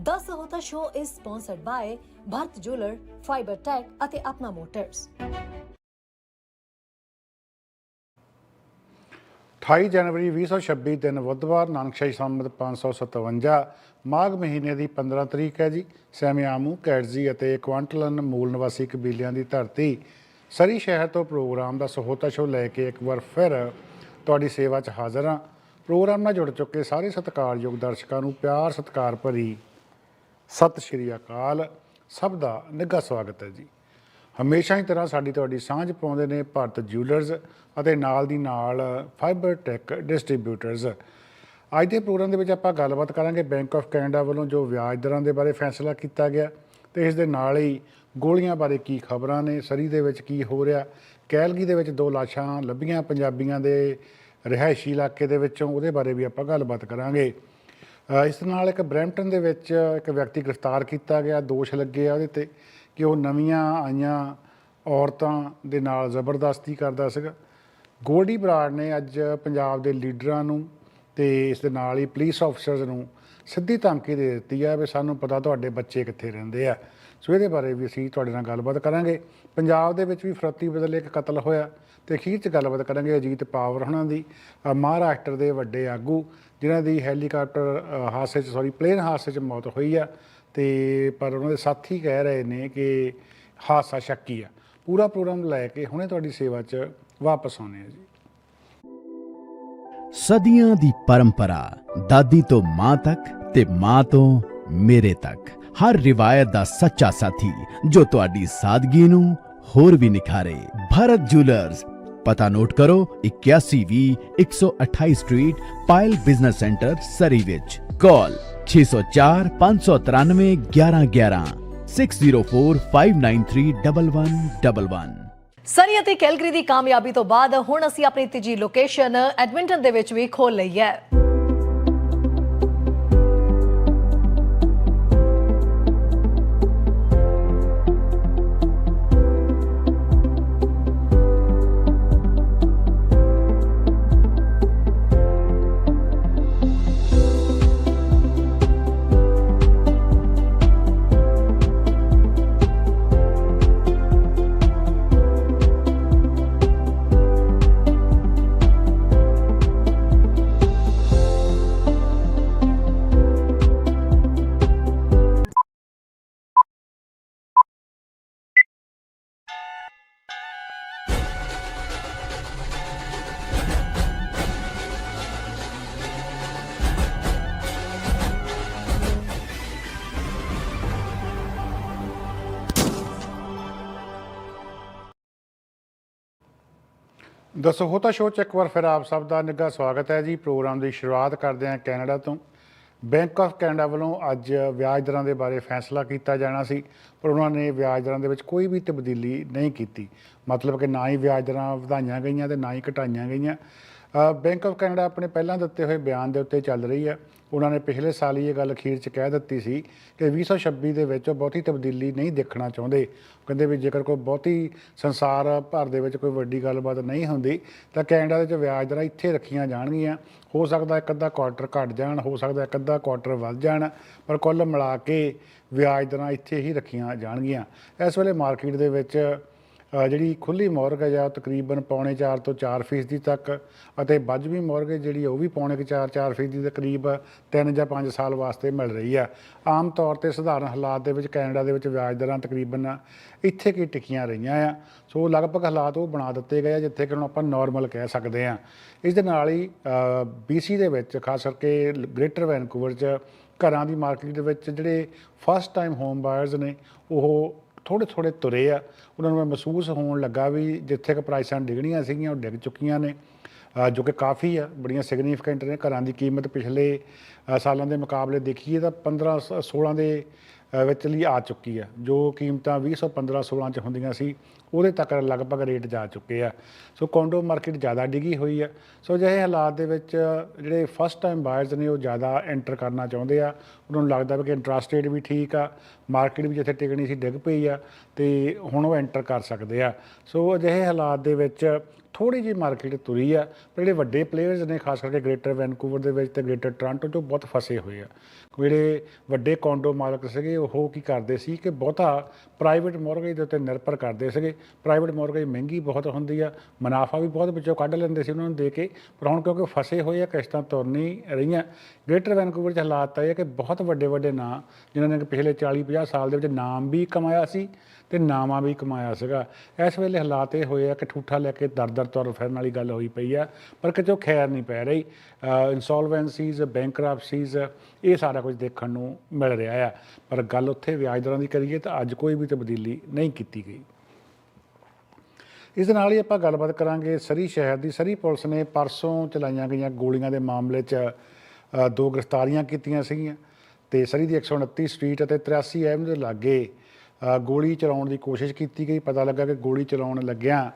The Sahota Show is sponsored by Bharat Jeweler, Fiber Tech ਅਤੇ Apna motors 28 ਜਨਵਰੀ 2026 ਦਿਨ ਬੁੱਧਵਾਰ ਨਾਨਕਸ਼ਾਹੀ ਸੰਮਤ 557 ਮਾਘ ਮਹੀਨੇ ਦੀ 15 ਤਰੀਕ ਹੈ ਜੀ। ਸੈਮਿਆਮੂ ਕੈਟਜ਼ੀ ਅਤੇ ਕੁਆਂਟਲਨ ਮੂਲ ਨਿਵਾਸੀ ਕਬੀਲਿਆਂ ਦੀ ਧਰਤੀ। ਸਰੀ ਸ਼ਹਿਰ ਤੋਂ ਪ੍ਰੋਗਰਾਮ ਦਾ ਸਹੋਤਾ ਸ਼ੋ ਲੈ ਕੇ ਇੱਕ ਵਾਰ ਫਿਰ ਤੁਹਾਡੀ ਸੇਵਾ 'ਚ ਹਾਜ਼ਰ ਹਾਂ। ਪ੍ਰੋਗਰਾਮ ਨਾਲ ਜੁੜ ਚੁੱਕੇ ਸਾਰੇ ਸਤਿਕਾਰਯੋਗ ਦਰਸ਼ਕਾਂ ਨੂੰ ਪਿਆਰ ਸਤਿਕਾਰ ਭਰੀ ਸਤਿ ਸ਼੍ਰੀ ਅਕਾਲ। ਸਭ ਦਾ ਨਿੱਘਾ ਸਵਾਗਤ ਹੈ ਜੀ। ਹਮੇਸ਼ਾ ਹੀ ਤਰ੍ਹਾਂ ਸਾਡੀ ਤੁਹਾਡੀ ਸਾਂਝ ਪਾਉਂਦੇ ਨੇ ਭਾਰਤ ਜਿਊਲਰਸ ਅਤੇ ਨਾਲ ਦੀ ਨਾਲ ਫਾਈਬਰ ਟੈਕ ਡਿਸਟ੍ਰੀਬਿਊਟਰਸ ਅੱਜ ਦੇ ਪ੍ਰੋਗਰਾਮ ਦੇ ਵਿੱਚ ਆਪਾਂ ਗੱਲਬਾਤ ਕਰਾਂਗੇ ਬੈਂਕ ਆਫ ਕੈਨੇਡਾ ਵੱਲੋਂ ਜੋ ਵਿਆਜ ਦਰਾਂ ਦੇ ਬਾਰੇ ਫੈਸਲਾ ਕੀਤਾ ਗਿਆ ਤੇ ਇਸ ਦੇ ਨਾਲ ਹੀ ਗੋਲੀਆਂ ਬਾਰੇ ਕੀ ਖਬਰਾਂ ਨੇ, ਸਰੀ ਦੇ ਵਿੱਚ ਕੀ ਹੋ ਰਿਹਾ, ਕੈਲਗੀ ਦੇ ਵਿੱਚ ਦੋ ਲਾਸ਼ਾਂ ਲੱਭੀਆਂ ਪੰਜਾਬੀਆਂ ਦੇ ਰਿਹਾਇਸ਼ੀ ਇਲਾਕੇ ਦੇ ਵਿੱਚੋਂ, ਉਹਦੇ ਬਾਰੇ ਵੀ ਆਪਾਂ ਗੱਲਬਾਤ ਕਰਾਂਗੇ। ਇਸ ਨਾਲ ਇੱਕ ਬਰੈਂਪਟਨ ਦੇ ਵਿੱਚ ਇੱਕ ਵਿਅਕਤੀ ਗ੍ਰਿਫਤਾਰ ਕੀਤਾ ਗਿਆ, ਦੋਸ਼ ਲੱਗੇ ਆ ਉਹਦੇ ਤੇ ਕਿ ਉਹ ਨਵੀਆਂ ਆਈਆਂ ਔਰਤਾਂ ਦੇ ਨਾਲ ਜ਼ਬਰਦਸਤੀ ਕਰਦਾ ਸੀਗਾ। ਗੋਲਡੀ ਬਰਾੜ ਨੇ ਅੱਜ ਪੰਜਾਬ ਦੇ ਲੀਡਰਾਂ ਨੂੰ ਤੇ ਇਸ ਦੇ ਨਾਲ ਹੀ ਪੁਲਿਸ ਆਫੀਸਰਸ ਨੂੰ ਸਿੱਧੀ ਧਮਕੀ ਦੇ ਦਿੱਤੀ ਆ ਵੀ ਸਾਨੂੰ ਪਤਾ ਤੁਹਾਡੇ ਬੱਚੇ ਕਿੱਥੇ ਰਹਿੰਦੇ ਆ। ਸੋ ਇਹਦੇ ਬਾਰੇ ਵੀ ਅਸੀਂ ਤੁਹਾਡੇ ਨਾਲ ਗੱਲਬਾਤ ਕਰਾਂਗੇ। ਪੰਜਾਬ ਦੇ ਵਿੱਚ ਵੀ ਫਰਤੀ ਬਦਲੇ ਇੱਕ ਕਤਲ ਹੋਇਆ ਤੇ ਅਖੀਰ 'ਚ ਗੱਲਬਾਤ ਕਰਾਂਗੇ ਅਜੀਤ ਪਾਵਰ ਹੁਣਾਂ ਦੀ ਮਹਾਰਾਸ਼ਟਰ ਦੇ ਵੱਡੇ ਆਗੂ ਜਿਨ੍ਹਾਂ ਦੀ ਹੈਲੀਕਾਪਟਰ ਹਾਦਸੇ 'ਚ ਸੌਰੀ ਪਲੇਨ ਹਾਦਸੇ 'ਚ ਮੌਤ ਹੋਈ ਆ ਤੇ ਪਰ ਉਹਨਾਂ ਦੇ ਸਾਥੀ ਕਹਿ ਰਹੇ ਨੇ ਕਿ ਹਾਦਸਾ ਸ਼ੱਕੀ ਆ। ਪੂਰਾ ਪ੍ਰੋਗਰਾਮ ਲੈ ਕੇ ਹੁਣੇ ਤੁਹਾਡੀ ਸੇਵਾ 'ਚ ਵਾਪਸ ਆਉਣੇ ਆ ਜੀ। ਸਦੀਆਂ ਦੀ ਪਰੰਪਰਾ, ਦਾਦੀ ਤੋਂ ਮਾਂ ਤੱਕ ਤੇ ਮਾਂ ਤੋਂ ਮੇਰੇ ਤੱਕ। ਹਰ ਰਿਵਾਇਤ ਦਾ ਸੱਚਾ ਸਾਥੀ ਜੋ ਤੁਹਾਡੀ ਸਾਦਗੀ ਨੂੰ ਹੋਰ ਵੀ ਨਿਖਾਰੇ। ਭਾਰਤ ਜੁਐਲਰਸ ਪਤਾ ਨੋਟ ਕਰੋ 8120 128 street Payal business centre Surrey ਵਿੱਚ ਕਾਲ 604 593 1111 604 593 1111 ਸਰੀ ਅਤੇ ਕੈਲਗਰੀ ਦੀ ਕਾਮਯਾਬੀ ਤੋਂ ਬਾਅਦ ਹੁਣ ਅਸੀਂ ਆਪਣੀ ਤੀਜੀ ਲੋਕੇਸ਼ਨ ਐਡਮਿੰਟਨ ਦੇ ਵਿੱਚ ਵੀ ਖੋਲ ਲਈ ਹੈ ਦੱਸੋ ਹੋਤਾ ਸ਼ੋਅ 'ਚ ਇੱਕ ਵਾਰ ਫਿਰ ਆਪ ਸਭ ਦਾ ਨਿੱਘਾ ਸਵਾਗਤ ਹੈ ਜੀ। ਪ੍ਰੋਗਰਾਮ ਦੀ ਸ਼ੁਰੂਆਤ ਕਰਦੇ ਹਾਂ ਕੈਨੇਡਾ ਤੋਂ। ਬੈਂਕ ਆਫ ਕੈਨੇਡਾ ਵੱਲੋਂ ਅੱਜ ਵਿਆਜ ਦਰਾਂ ਦੇ ਬਾਰੇ ਫੈਸਲਾ ਕੀਤਾ ਜਾਣਾ ਸੀ, ਪਰ ਉਹਨਾਂ ਨੇ ਵਿਆਜ ਦਰਾਂ ਦੇ ਵਿੱਚ ਕੋਈ ਵੀ ਤਬਦੀਲੀ ਨਹੀਂ ਕੀਤੀ। ਮਤਲਬ ਕਿ ਨਾ ਹੀ ਵਿਆਜ ਦਰਾਂ ਵਧਾਈਆਂ ਗਈਆਂ ਤੇ ਨਾ ਹੀ ਘਟਾਈਆਂ ਗਈਆਂ। ਬੈਂਕ ਆਫ ਕੈਨੇਡਾ ਆਪਣੇ ਪਹਿਲਾਂ ਦਿੱਤੇ ਹੋਏ ਬਿਆਨ ਦੇ ਉੱਤੇ ਚੱਲ ਰਹੀ ਹੈ। ਉਹਨਾਂ ਨੇ ਪਿਛਲੇ ਸਾਲ ਹੀ ਇਹ ਗੱਲ ਅਖੀਰ 'ਚ ਕਹਿ ਦਿੱਤੀ ਸੀ ਕਿ 2026 ਦੇ ਵਿੱਚ ਉਹ ਬਹੁਤੀ ਤਬਦੀਲੀ ਨਹੀਂ ਦੇਖਣਾ ਚਾਹੁੰਦੇ। ਕਹਿੰਦੇ ਵੀ ਜੇਕਰ ਕੋਈ ਬਹੁਤੀ ਸੰਸਾਰ ਭਰ ਦੇ ਵਿੱਚ ਕੋਈ ਵੱਡੀ ਗੱਲਬਾਤ ਨਹੀਂ ਹੁੰਦੀ, ਤਾਂ ਕੈਨੇਡਾ ਦੇ ਵਿੱਚ ਵਿਆਜ ਦਰਾਂ ਇੱਥੇ ਰੱਖੀਆਂ ਜਾਣਗੀਆਂ। ਹੋ ਸਕਦਾ ਇੱਕ ਅੱਧਾ ਕੁਆਟਰ ਘਟ ਜਾਣ, ਹੋ ਸਕਦਾ ਇੱਕ ਅੱਧਾ ਕੁਆਟਰ ਵੱਧ ਜਾਣ, ਪਰ ਕੁੱਲ ਮਿਲਾ ਕੇ ਵਿਆਜ ਦਰਾਂ ਇੱਥੇ ਹੀ ਰੱਖੀਆਂ ਜਾਣਗੀਆਂ। ਇਸ ਵੇਲੇ ਮਾਰਕੀਟ ਦੇ ਵਿੱਚ ਜਿਹੜੀ ਖੁੱਲੀ ਮੌਰਗੇਜ ਆ ਤਕਰੀਬਨ ਪੌਣੇ 4 ਤੋਂ 4 ਫੀਸਦੀ ਤੱਕ, ਅਤੇ ਵੱਜਵੀ ਮੌਰਗੇਜ ਜਿਹੜੀ ਉਹ ਵੀ ਪੌਣੇ 4 4 ਫੀਸਦੀ ਦੇ ਕਰੀਬ 3 ਜਾਂ 5 ਸਾਲ ਵਾਸਤੇ ਮਿਲ ਰਹੀ ਆ। ਆਮ ਤੌਰ ਤੇ ਸਧਾਰਨ ਹਾਲਾਤ ਦੇ ਵਿੱਚ ਕੈਨੇਡਾ ਦੇ ਵਿੱਚ ਵਿਆਜ ਦਰਾਂ ਤਕਰੀਬਨ ਇੱਥੇ ਕੀ ਟਿਕੀਆਂ ਰਹੀਆਂ ਆ। ਸੋ ਲਗਭਗ ਹਾਲਾਤ ਉਹ ਬਣਾ ਦਿੱਤੇ ਗਏ ਆ ਜਿੱਥੇ ਕਿ ਹੁਣ ਆਪਾਂ ਨਾਰਮਲ ਕਹਿ ਸਕਦੇ ਆ। ਇਸ ਦੇ ਨਾਲ ਹੀ BC ਦੇ ਵਿੱਚ ਖਾਸ ਕਰਕੇ ਗ੍ਰੇਟਰ ਵੈਨਕੂਵਰ 'ਚ ਘਰਾਂ ਦੀ ਮਾਰਕੀਟ ਦੇ ਵਿੱਚ ਜਿਹੜੇ ਫਸਟ ਟਾਈਮ ਹੋਮ ਬਾਇਰਸ ਨੇ, ਉਹ ਥੋੜੇ ਥੋੜੇ ਤੁਰੇ ਆ। ਉਹਨਾਂ ਨੂੰ ਇਹ ਮਹਿਸੂਸ ਹੋਣ ਲੱਗਾ ਵੀ ਜਿੱਥੇ ਕਿ ਪ੍ਰਾਈਸਾਂ ਡਿੱਗਣੀਆਂ ਸੀਗੀਆਂ, ਉਹ ਡਿੱਗ ਚੁੱਕੀਆਂ ਨੇ ਜੋ ਕਿ ਕਾਫੀ ਆ, ਬੜੀਆਂ ਸਿਗਨੀਫੀਕੈਂਟ ਨੇ। ਘਰਾਂ ਦੀ ਕੀਮਤ ਪਿਛਲੇ ਸਾਲਾਂ ਦੇ ਮੁਕਾਬਲੇ ਦੇਖੀਏ ਤਾਂ 15 ਸ- 16 ਦੇ ਵਿੱਚ ਲਈ ਆ ਚੁੱਕੀ ਆ, ਜੋ ਕੀਮਤਾਂ 2015 16 ਚ ਹੁੰਦੀਆਂ ਸੀ, ਉਹਦੇ ਤੱਕ ਲਗਭਗ ਰੇਟ ਜਾ ਚੁੱਕੇ ਆ। ਸੋ ਕੋਂਡੋ ਮਾਰਕੀਟ ਜ਼ਿਆਦਾ ਡਿੱਗੀ ਹੋਈ ਆ। ਸੋ ਜਿਹੇ ਹਾਲਾਤ ਦੇ ਵਿੱਚ ਜਿਹੜੇ ਫਸਟ ਟਾਈਮ ਬਾਇਰਸ ਨੇ, ਉਹ ਜ਼ਿਆਦਾ ਐਂਟਰ ਕਰਨਾ ਚਾਹੁੰਦੇ ਆ। ਉਹਨਾਂ ਨੂੰ ਲੱਗਦਾ ਵੀ ਕਿ ਇੰਟਰਸਟ ਰੇਟ ਵੀ ਠੀਕ ਆ। ਮਾਰਕੀਟ ਵੀ ਜਿੱਥੇ ਟਿਕਣੀ ਸੀ ਡਿੱਗ ਪਈ ਆ ਤੇ ਹੁਣ ਉਹ ਐਂਟਰ ਕਰ ਸਕਦੇ ਆ। ਸੋ ਅਜਿਹੇ ਹਾਲਾਤ ਦੇ ਵਿੱਚ ਥੋੜੀ ਜਿਹੀ ਮਾਰਕੀਟ ਤੁਰੀ ਆ, ਪਰ ਜਿਹੜੇ ਵੱਡੇ ਪਲੇਅਰਸ ਨੇ, ਖਾਸ ਕਰਕੇ ਗ੍ਰੇਟਰ ਵੈਨਕੂਵਰ ਦੇ ਵਿੱਚ ਤੇ ਗ੍ਰੇਟਰ ਟੋਰਾਂਟੋ 'ਚ ਉਹ ਬਹੁਤ ਫਸੇ ਹੋਏ ਆ। ਜਿਹੜੇ ਵੱਡੇ ਕੌਂਡੋ ਮਾਲਕ ਸੀਗੇ, ਉਹ ਕੀ ਕਰਦੇ ਸੀ ਕਿ ਬਹੁਤਾ ਪ੍ਰਾਈਵੇਟ ਮੋਰਗੇਜ ਦੇ ਉੱਤੇ ਨਿਰਭਰ ਕਰਦੇ ਸੀਗੇ। ਪ੍ਰਾਈਵੇਟ ਮੋਰਗੇਜ ਮਹਿੰਗੀ ਬਹੁਤ ਹੁੰਦੀ ਆ, ਮੁਨਾਫਾ ਵੀ ਬਹੁਤ ਵਿੱਚੋਂ ਕੱਢ ਲੈਂਦੇ ਸੀ ਉਹਨਾਂ ਨੂੰ ਦੇ ਕੇ, ਪਰ ਹੁਣ ਕਿਉਂਕਿ ਫਸੇ ਹੋਏ ਆ, ਕਿਸ਼ਤਾਂ ਤੁਰ ਨਹੀਂ ਰਹੀਆਂ। ਗ੍ਰੇਟਰ ਵੈਨਕੂਵਰ 'ਚ ਹਾਲਾਤ ਇਹ ਆ ਕਿ ਬਹੁਤ ਵੱਡੇ ਵੱਡੇ ਨਾਂ, ਜਿਨ੍ਹਾਂ ਨੇ ਪਿਛਲੇ 40 50 ਸਾਲ ਦੇ ਵਿੱਚ ਨਾਮ ਵੀ ਕਮਾਇਆ ਸੀ ਤੇ ਨਾਮਾਂ ਵੀ ਕਮਾਇਆ ਸੀਗਾ। ਇਸ ਵੇਲੇ ਹਾਲਾਤ ਇਹ ਹੋਏ ਆ ਕਿ ਠੂਠਾ ਲੈ ਕੇ ਦਰ ਦਰ ਤੁਰ ਫਿਰਨ ਵਾਲੀ ਗੱਲ ਹੋਈ ਪਈ ਆ, ਪਰ ਕਿਤੇ ਖੈਰ ਨਹੀਂ ਪੈ ਰਹੀ। ਇਨਸੋਲਵੈਂਸੀਜ਼ ਬੈਂਕਰਪਸੀਜ਼ ਇਹ ਸਾਰਾ ਕੁਝ ਦੇਖਣ ਨੂੰ ਮਿਲ ਰਿਹਾ ਆ। ਪਰ ਗੱਲ ਉੱਥੇ ਵਿਆਜ ਦਰਾਂ ਦੀ ਕਰੀਏ ਤਾਂ ਅੱਜ ਕੋਈ ਵੀ ਤਬਦੀਲੀ ਨਹੀਂ ਕੀਤੀ ਗਈ। ਇਸ ਦੇ ਨਾਲ ਹੀ ਆਪਾਂ ਗੱਲਬਾਤ ਕਰਾਂਗੇ ਸਰੀ ਸ਼ਹਿਰ ਦੀ। ਸਰੀ ਪੁਲਿਸ ਨੇ ਪਰਸੋਂ ਚਲਾਈਆਂ ਗਈਆਂ ਗੋਲੀਆਂ ਦੇ ਮਾਮਲੇ 'ਚ ਦੋ ਗ੍ਰਿਫਤਾਰੀਆਂ ਕੀਤੀਆਂ ਸੀਗੀਆਂ। ਤੇ ਸਰੀ ਦੀ 129 ਸਟਰੀਟ ਅਤੇ 83 ਐਮ ਦੇ ਲਾਗੇ ਗੋਲੀ ਚਲਾਉਣ ਦੀ ਕੋਸ਼ਿਸ਼ ਕੀਤੀ ਗਈ। ਪਤਾ ਲੱਗਾ ਕਿ ਗੋਲੀ ਚਲਾਉਣ ਲੱਗਿਆਂ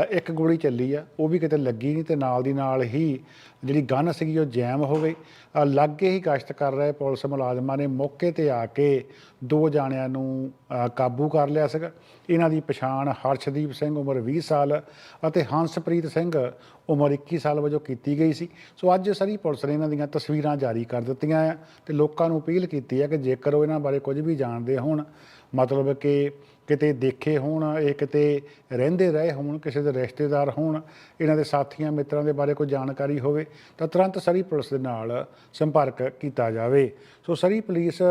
ਇੱਕ ਗੋਲੀ ਚੱਲੀ ਆ ਉਹ ਵੀ ਕਿਤੇ ਲੱਗੀ ਨਹੀਂ ਤੇ ਨਾਲ ਦੀ ਨਾਲ ਹੀ ਜਿਹੜੀ ਗਨ ਸੀਗੀ ਉਹ ਜੈਮ ਹੋ ਗਈ। ਅ, ਲਾਗੇ ਹੀ ਗਸ਼ਤ ਕਰ ਰਹੇ ਪੁਲਿਸ ਮੁਲਾਜ਼ਮਾਂ ਨੇ ਮੌਕੇ ਤੇ ਆ ਕੇ ਦੋ ਜਾਣਿਆਂ ਨੂੰ ਕਾਬੂ ਕਰ ਲਿਆ ਸੀਗਾ। ਇਹਨਾਂ ਦੀ ਪਛਾਣ ਹਰਸ਼ਦੀਪ ਸਿੰਘ ਉਮਰ 20 ਸਾਲ ਅਤੇ ਹੰਸਪ੍ਰੀਤ ਸਿੰਘ ਉਮਰ 21 ਸਾਲ ਵਜੋਂ ਕੀਤੀ ਗਈ ਸੀ। ਸੋ ਅੱਜ ਸਾਰੀ ਪੁਲਿਸ ਨੇ ਇਹਨਾਂ ਦੀਆਂ ਤਸਵੀਰਾਂ ਜਾਰੀ ਕਰ ਦਿੱਤੀਆਂ ਆ ਤੇ ਲੋਕਾਂ ਨੂੰ ਅਪੀਲ ਕੀਤੀ ਹੈ ਕਿ ਜੇਕਰ ਉਹ ਇਹਨਾਂ ਬਾਰੇ ਕੁਝ ਵੀ ਜਾਣਦੇ ਹੋਣ ਮਤਲਬ ਕਿ ਕਿਤੇ ਦੇਖੇ ਹੋਣ, ਇਹ ਕਿਤੇ ਰਹਿੰਦੇ ਰਹੇ ਹੋਣ, ਕਿਸੇ ਦੇ ਰਿਸ਼ਤੇਦਾਰ ਹੋਣ, ਇਹਨਾਂ ਦੇ ਸਾਥੀਆਂ, ਮਿੱਤਰਾਂ ਦੇ ਬਾਰੇ ਕੋਈ ਜਾਣਕਾਰੀ ਹੋਵੇ, ਤਾਂ ਤੁਰੰਤ ਸਰੀ ਪੁਲਿਸ ਦੇ ਨਾਲ ਸੰਪਰਕ ਕੀਤਾ ਜਾਵੇ। ਸੋ ਸਰੀ ਪੁਲਿਸ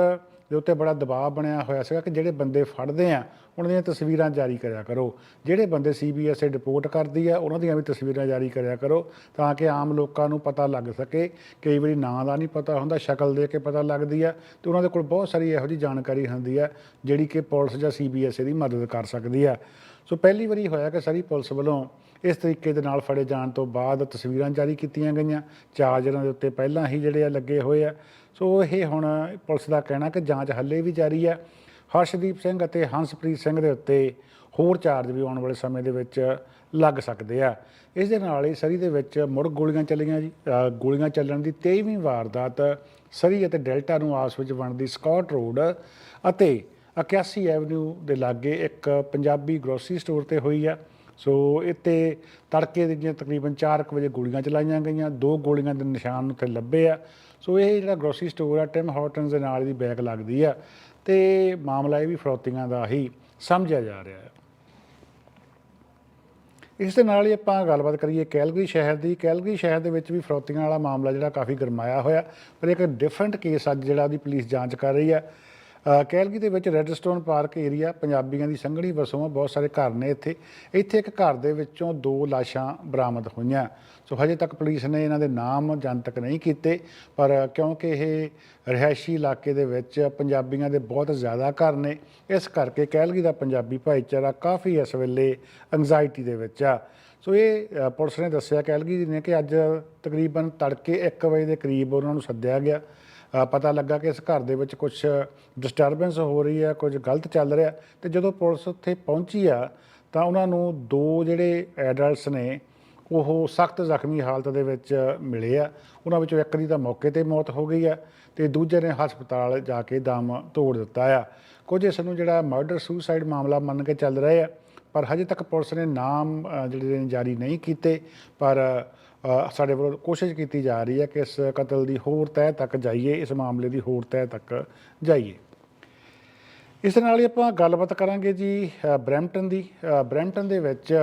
ਦੇ ਉੱਤੇ ਬੜਾ ਦਬਾਅ ਬਣਿਆ ਹੋਇਆ ਸੀਗਾ ਕਿ ਜਿਹੜੇ ਬੰਦੇ ਫੜਦੇ ਆ ਉਹਨਾਂ ਦੀਆਂ ਤਸਵੀਰਾਂ ਜਾਰੀ ਕਰਿਆ ਕਰੋ। ਜਿਹੜੇ ਬੰਦੇ ਸੀਬੀਐਸਏ ਰਿਪੋਰਟ ਕਰਦੀ ਹੈ ਉਹਨਾਂ ਦੀਆਂ ਵੀ ਤਸਵੀਰਾਂ ਜਾਰੀ ਕਰਿਆ ਕਰੋ ਤਾਂ ਕਿ ਆਮ ਲੋਕਾਂ ਨੂੰ ਪਤਾ ਲੱਗ ਸਕੇ। ਕਈ ਵਾਰੀ ਨਾਂ ਦਾ ਨਹੀਂ ਪਤਾ ਹੁੰਦਾ, ਸ਼ਕਲ ਦੇ ਕੇ ਪਤਾ ਲੱਗਦੀ ਹੈ ਤੇ ਉਹਨਾਂ ਦੇ ਕੋਲ ਬਹੁਤ ਸਾਰੀ ਇਹੋ ਜਿਹੀ ਜਾਣਕਾਰੀ ਹੁੰਦੀ ਹੈ ਜਿਹੜੀ ਕਿ ਪੁਲਿਸ ਜਾਂ ਸੀਬੀਐਸਏ ਦੀ ਮਦਦ ਕਰ ਸਕਦੀ ਹੈ ਸੋ ਪਹਿਲੀ ਵਾਰੀ ਹੋਇਆ ਕਿ ਸਾਰੀ ਪੁਲਿਸ ਵੱਲੋਂ ਇਸ ਤਰੀਕੇ ਦੇ ਨਾਲ ਫੜੇ ਜਾਣ ਤੋਂ ਬਾਅਦ ਤਸਵੀਰਾਂ ਜਾਰੀ ਕੀਤੀਆਂ ਗਈਆਂ। ਚਾਰਜਰਾਂ ਦੇ ਉੱਤੇ ਪਹਿਲਾਂ ਹੀ ਜਿਹੜੇ ਆ ਲੱਗੇ ਹੋਏ ਆ। ਸੋ ਇਹ ਹੁਣ ਪੁਲਿਸ ਦਾ ਕਹਿਣਾ ਕਿ ਜਾਂਚ ਹੱਲੇ ਵੀ ਜਾਰੀ ਹੈ ਹਰਸ਼ਦੀਪ ਸਿੰਘ ਅਤੇ ਹੰਸਪ੍ਰੀਤ ਸਿੰਘ ਦੇ ਉੱਤੇ ਹੋਰ ਚਾਰਜ ਵੀ ਆਉਣ ਵਾਲੇ ਸਮੇਂ ਦੇ ਵਿੱਚ ਲੱਗ ਸਕਦੇ ਆ। ਇਸ ਦੇ ਨਾਲ ਹੀ ਸਰੀ ਦੇ ਵਿੱਚ ਮੁੜ ਗੋਲੀਆਂ ਚੱਲੀਆਂ ਜੀ। ਗੋਲੀਆਂ ਚੱਲਣ ਦੀ 23ਵੀਂ ਵਾਰਦਾਤ ਸਰੀ ਅਤੇ ਡੈਲਟਾ ਨੂੰ ਆਪਸ ਵਿੱਚ ਬਣਦੀ ਸਕਾਟ ਰੋਡ ਅਤੇ 81 ਐਵਨਿਊ ਦੇ ਲਾਗੇ ਇੱਕ ਪੰਜਾਬੀ ਗਰੋਸਰੀ ਸਟੋਰ ਤੇ ਹੋਈ ਆ। ਸੋ ਇੱਥੇ ਤੜਕੇ ਦੀਆਂ ਤਕਰੀਬਨ 4:00 ਵਜੇ ਗੋਲੀਆਂ ਚਲਾਈਆਂ ਗਈਆਂ। ਦੋ ਗੋਲੀਆਂ ਦੇ ਨਿਸ਼ਾਨ ਉੱਥੇ ਲੱਭੇ ਆ। ਸੋ ਇਹ ਜਿਹੜਾ ਗਰੋਸਰੀ ਸਟੋਰ ਆ, ਟਿਮ ਹਾਰਟਨਸ ਦੇ ਨਾਲ ਦੀ ਬੈਕ ਲੱਗਦੀ ਆ। ਤੇ ਮਾਮਲਾ ਇਹ ਵੀ ਫਰੋਤੀਆਂ ਦਾ ਹੀ ਸਮਝਿਆ ਜਾ ਰਿਹਾ ਹੈ। ਇਸ ਦੇ ਨਾਲ ਹੀ ਆਪਾਂ ਗੱਲਬਾਤ ਕਰੀਏ ਕੈਲਗਰੀ ਸ਼ਹਿਰ ਦੀ। ਕੈਲਗਰੀ ਸ਼ਹਿਰ ਦੇ ਵਿੱਚ ਵੀ ਫਰੋਤੀਆਂ ਵਾਲਾ ਮਾਮਲਾ ਜਿਹੜਾ ਕਾਫੀ ਗਰਮਾਇਆ ਹੋਇਆ, ਪਰ ਇੱਕ ਡਿਫਰੈਂਟ ਕੇਸ ਅੱਜ ਜਿਹੜਾ ਉਹਦੀ ਪੁਲਿਸ ਜਾਂਚ ਕਰ ਰਹੀ ਹੈ। ਅ, ਦੇ ਵਿੱਚ ਰੈਡਸਟੋਨ ਪਾਰਕ ਏਰੀਆ ਪੰਜਾਬੀਆਂ ਦੀ ਸੰਘਣੀ ਵਸੋਂ ਬਹੁਤ ਸਾਰੇ ਘਰ ਨੇ ਇੱਥੇ। ਇੱਥੇ ਇੱਕ ਘਰ ਦੇ ਵਿੱਚੋਂ ਦੋ ਲਾਸ਼ਾਂ ਬਰਾਮਦ ਹੋਈਆਂ। ਸੋ ਹਜੇ ਤੱਕ ਪੁਲਿਸ ਨੇ ਇਹਨਾਂ ਦੇ ਨਾਮ ਜਨਤਕ ਨਹੀਂ ਕੀਤੇ ਪਰ ਕਿਉਂਕਿ ਇਹ ਰਿਹਾਇਸ਼ੀ ਇਲਾਕੇ ਦੇ ਵਿੱਚ ਪੰਜਾਬੀਆਂ ਦੇ ਬਹੁਤ ਜ਼ਿਆਦਾ ਘਰ ਨੇ ਇਸ ਕਰਕੇ ਕੈਲਗਰੀ ਦਾ ਪੰਜਾਬੀ ਭਾਈਚਾਰਾ ਕਾਫੀ ਇਸ ਵੇਲੇ ਐਂਜ਼ਾਈਟੀ ਦੇ ਵਿੱਚ ਆ। ਸੋ ਇਹ ਪੁਲਿਸ ਨੇ ਦੱਸਿਆ ਕੈਲਗਰੀ ਨੇ ਕਿ ਅੱਜ ਤਕਰੀਬਨ ਤੜਕੇ 1 ਵਜੇ ਦੇ ਕਰੀਬ ਉਹਨਾਂ ਨੂੰ ਸੱਦਿਆ ਗਿਆ। ਪਤਾ ਲੱਗਾ ਕਿ ਇਸ ਘਰ ਦੇ ਵਿੱਚ ਕੁਝ ਡਿਸਟਰਬੈਂਸ ਹੋ ਰਹੀ ਹੈ, ਕੁਝ ਗਲਤ ਚੱਲ ਰਿਹਾ ਤੇ ਜਦੋਂ ਪੁਲਿਸ ਉੱਥੇ ਪਹੁੰਚੀ ਆ, ਤਾਂ ਉਹਨਾਂ ਨੂੰ ਦੋ ਜਿਹੜੇ ਐਡਲਟਸ ਨੇ, ਉਹ ਸਖਤ ਜ਼ਖਮੀ ਹਾਲਤ ਦੇ ਵਿੱਚ ਮਿਲੇ ਆ। ਉਹਨਾਂ ਵਿੱਚੋਂ ਇੱਕ ਦੀ ਤਾਂ ਮੌਕੇ ਤੇ ਮੌਤ ਹੋ ਗਈ ਆ ਤੇ ਦੂਜੇ ਨੇ ਹਸਪਤਾਲ ਜਾ ਕੇ ਦਮ ਤੋੜ ਦਿੱਤਾ ਆ। ਕੁਝ ਇਸ ਨੂੰ ਜਿਹੜਾ ਮਰਡਰ ਸੁਸਾਈਡ ਮਾਮਲਾ ਮੰਨ ਕੇ ਚੱਲ ਰਹੇ ਆ, ਪਰ ਹਜੇ ਤੱਕ ਪੁਲਿਸ ਨੇ ਨਾਮ ਜਿਹੜੇ ਨੇ ਜਾਰੀ ਨਹੀਂ ਕੀਤੇ। ਪਰ ਸਾਡੇ ਵੱਲੋਂ ਕੋਸ਼ਿਸ਼ ਕੀਤੀ ਜਾ ਰਹੀ ਹੈ ਕਿ ਇਸ ਕਤਲ ਦੀ ਹੋਰ ਤਹਿ ਤੱਕ ਜਾਈਏ ਇਸ ਮਾਮਲੇ ਦੀ ਹੋਰ ਤਹਿ ਤੱਕ ਜਾਈਏ। ਇਸ ਨਾਲ ਹੀ ਆਪਾਂ ਗੱਲਬਾਤ ਕਰਾਂਗੇ ਜੀ ਅ, ਬਰੈਂਪਟਨ ਦੀ। ਅ, ਦੇ ਵਿੱਚ